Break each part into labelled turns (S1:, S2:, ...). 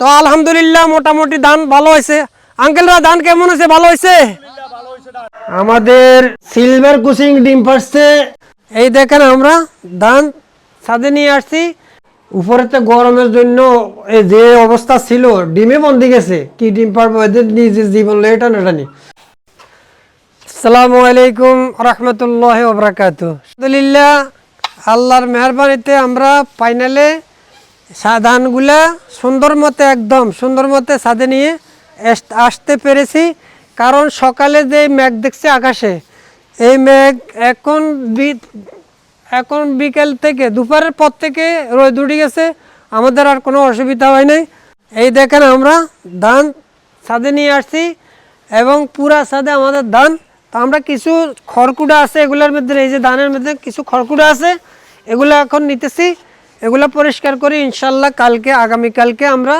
S1: তো আলহামদুলিল্লাহ মোটামুটি ধান ভালো হয়েছে। আঙ্কেলরা ধান কেমন হয়েছে? ভালো হয়েছে? আমাদের সিলভার কুচিং ডিম পারছে এই দেখেন আমরা ধান ছাদে নিয়ে আসছি। উপরেতে গরমের জন্য এই যে অবস্থা ছিল, ডিমে বন্দি গেছে। কি ডিম পারব এদের নিজের জীবন এটা না নি আসসালামু আলাইকুম রহমতুল্লাহ ওবরাকাত আলহামদুলিল্লাহ, আল্লাহর মেহরবানিতে আমরা ফাইনালে ধানগুলা সুন্দর মতে একদম, সুন্দর মতে সাদে নিয়ে আসতে পেরেছি। কারণ সকালে যে মেঘ দেখছে আকাশে, এই মেঘ এখন এখন বিকেল থেকে, দুপুরের পর থেকে রোদ উঠে গেছে। আমাদের আর কোনো অসুবিধা হয় নাই। এই দেখেন আমরা ধান ছাদে নিয়ে আসছি এবং পুরা ছাদে আমাদের ধান। তো আমরা কিছু খড়কুটা আছে এগুলোর মধ্যে, এই যে ধানের মধ্যে কিছু খড়কুটা আছে, এগুলো এখন নিতেছি। এগুলো পরিষ্কার করে, ইনশাল্লাহ কালকে আগামীকালকে আমরা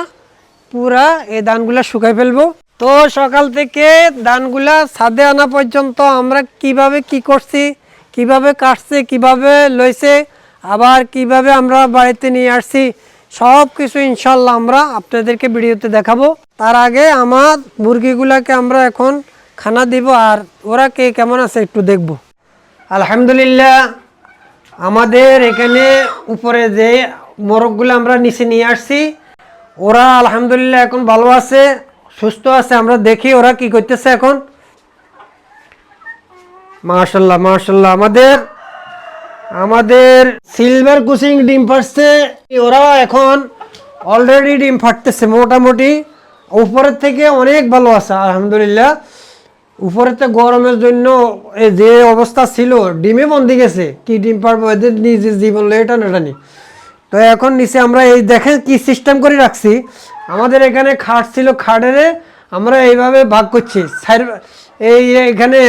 S1: পুরা এই ধানগুলা শুকাই ফেলব। তো সকাল থেকে ধানগুলা ছাদে আনা পর্যন্ত আমরা কীভাবে কি করছি, কীভাবে কাটছে, কীভাবে লইছে, আবার কীভাবে আমরা বাড়িতে নিয়ে আসছি সব কিছু ইনশাল্লাহ আমরা আপনাদেরকে ভিডিওতে দেখাবো। তার আগে আমার মুরগিগুলাকে আমরা এখন খানা দিব, আর ওরা কে কেমন আছে একটু দেখব। আলহামদুলিল্লাহ আমাদের এখানে উপরে যে মোরগগুলো আমরা নিচে নিয়ে আসছি, ওরা আলহামদুলিল্লাহ এখন ভালো আছে, সুস্থ আছে। আমরা দেখি ওরা কি করতেছে এখন। মাশাল্লাহ মাশাল্লাহ। আমাদের আমাদের সিলভার কুচিং ডিম ফাটছে। ওরা এখন অলরেডি ডিম ফাটতেছে মোটামুটি। উপরের থেকে অনেক ভালো আছে, আলহামদুলিল্লাহ। উপরেতে গরমের জন্য যে অবস্থা ছিল ডিমে বন্দি গেছে। কি ডিম পারব? এদের নিজের জীবন এটা না নি তো এখন নিচে আমরা এই দেখেন কি সিস্টেম করে রাখছি। আমাদের এখানে খাট ছিল, খাটেরে আমরা এইভাবে ভাগ করছি। এই এখানে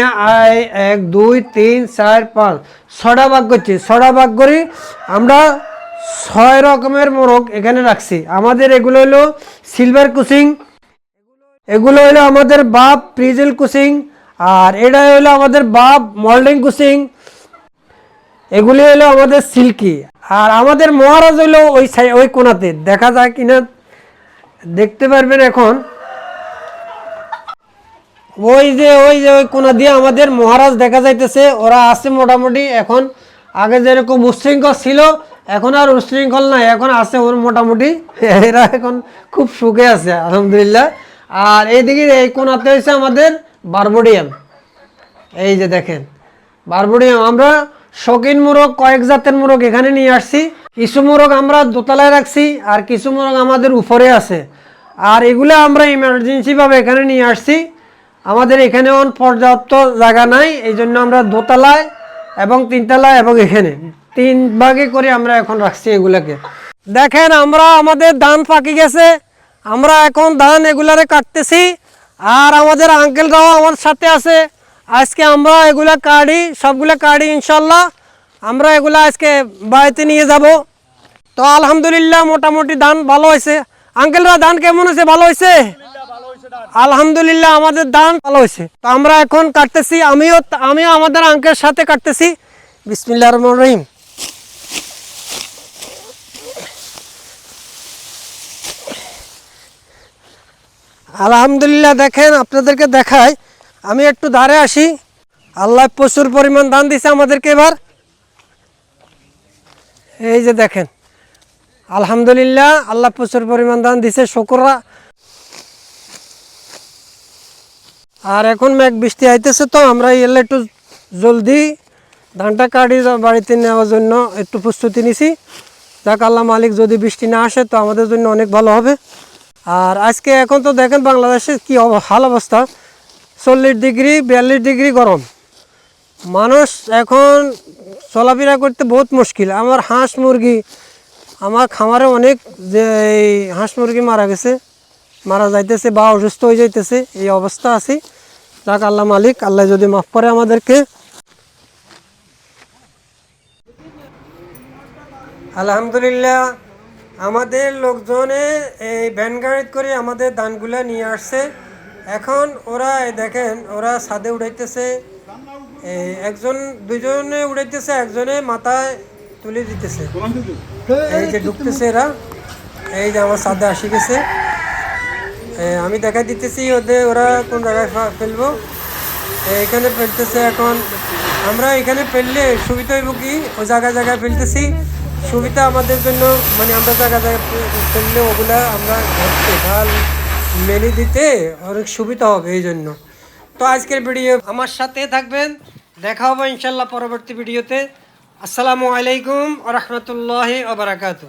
S1: এক, দুই, তিন, চার, পাঁচ, ছটা ভাগ করছি। ছটা ভাগ করি আমরা ছয় রকমের মোরগ এখানে রাখছি। আমাদের এগুলো হলো সিলভার কুচিং এগুলো হলো আমাদের বাপ প্রিজেল কুচিং আর এটা হলো আমাদের বাপ মল্ডিং কুচিং এগুলি হলো আমাদের সিল্কি। আর আমাদের মহারাজ হলো ওই ওই কোনাতে। দেখা যায় কিনা? দেখতে পারবেন এখন। ওই যে ওই যে, ওই কোনা দিয়ে আমাদের মহারাজ দেখা যাইতেছে। ওরা আছে মোটামুটি এখন। আগে যেরকম উশৃঙ্খল ছিল, এখন আর উশৃঙ্খল নাই। এখন আছে ওর মোটামুটি। এরা এখন খুব সুখে আছে, আলহামদুলিল্লাহ। আর এইদিকে এই কোনাতে হয়েছে আমাদের বারবোডিয়াম। এই যে দেখেন, বারবুডিয়াম। আমরা শৌখিন মোরগ, কয়েক জাতের মোরগ এখানে নিয়ে আসছি। কিছু মোরগ আমরা দোতলায় রাখছি আর কিছু মোরগ আমাদের উপরে আছে। আর এগুলো আমরা ইমার্জেন্সিভাবে এখানে নিয়ে আসছি। আমাদের এখানে পর্যাপ্ত জায়গা নাই, এই জন্য আমরা দোতলায় এবং তিনতলায় এবং এখানে তিন ভাগে করে আমরা এখন রাখছি এগুলাকে। দেখেন, আমরা আমাদের ধান পাকি গেছে। আমরা এখন ধান এগুলারে কাটতেছি, আর আমাদের আঙ্কেলরাও আমার সাথে আছে। আজকে আমরা এগুলা কাটি সবগুলা কাটি ইনশাল্লাহ আমরা এগুলা আজকে বাড়িতে নিয়ে যাব। তো আলহামদুলিল্লাহ মোটামুটি ধান ভালো হয়েছে। আঙ্কেলরা ধান কেমন হয়েছে? ভালো হয়েছে? আলহামদুলিল্লাহ আমাদের ধান ভালো হয়েছে। তো আমরা এখন কাটতেছি, আমিও আমিও আমাদের আঙ্কেল সাথে কাটতেছি। বিসমিল্লাহ রহমান রহিম। আলহামদুলিল্লাহ, দেখেন আপনাদেরকে দেখাই। আমি একটু ধারে আসি। আল্লাহ প্রচুর পরিমাণ দান দিছে আমাদেরকে এবার। এই যে দেখেন, আলহামদুলিল্লাহ, আল্লাহ প্রচুর পরিমাণ দান দিছে শকুররা আর এখন মেঘ বৃষ্টি আইতেছে তো, আমরা এলে একটু জলদি ধানটা কাটি বাড়িতে নেওয়ার জন্য একটু প্রস্তুতি নিছি। যাক, আল্লাহ মালিক যদি বৃষ্টি না আসে তো আমাদের জন্য অনেক ভালো হবে। আর আজকে এখন তো দেখেন বাংলাদেশের কি হাল অবস্থা। চল্লিশ ডিগ্রি, বিয়াল্লিশ ডিগ্রি গরম। মানুষ এখন চলাফেরা করতে বহুত মুশকিল। আমার হাঁস মুরগি, আমার খামারে অনেক যে এই হাঁস মুরগি মারা গেছে, মারা যাইতেছে বা অসুস্থ হয়ে যাইতেছে, এই অবস্থা আছে। যাক, আল্লাহ মালিক, আল্লাহ যদি মাফ করে আমাদেরকে। আলহামদুলিল্লাহ আমাদের লোকজনে এই ভ্যান গাড়িত করে আমাদের ধানগুলা নিয়ে আসছে। এখন ওরা দেখেন, ওরা ছাদে উড়াইতেছে। একজন, দুজনে উড়াইতেছে, একজনে মাথায় তুলে দিতেছে। এই যে ঢুকতেছে এরা, এই যে আমার ছাদে আসি গেছে। আমি দেখা দিতেছি ওদের, ওরা কোন জায়গায় ফেলব। এখানে ফেলতেছে এখন। আমরা এখানে ফেললে সুবিধা হইব কি? ও জায়গায় জায়গায় ফেলতেছি। সুবিধা আমাদের জন্য মানে আমরা জায়গা জায়গা ফেললে ওগুলা আমরা ঘুরতে ঢাল মেলে দিতে অনেক সুবিধা হবে এই জন্য। তো আজকের ভিডিও আমার সাথে থাকবেন। দেখা হবে ইনশাল্লাহ পরবর্তী ভিডিওতে। আসসালামু আলাইকুম রহমতুল্লাহ ওবরাকাতু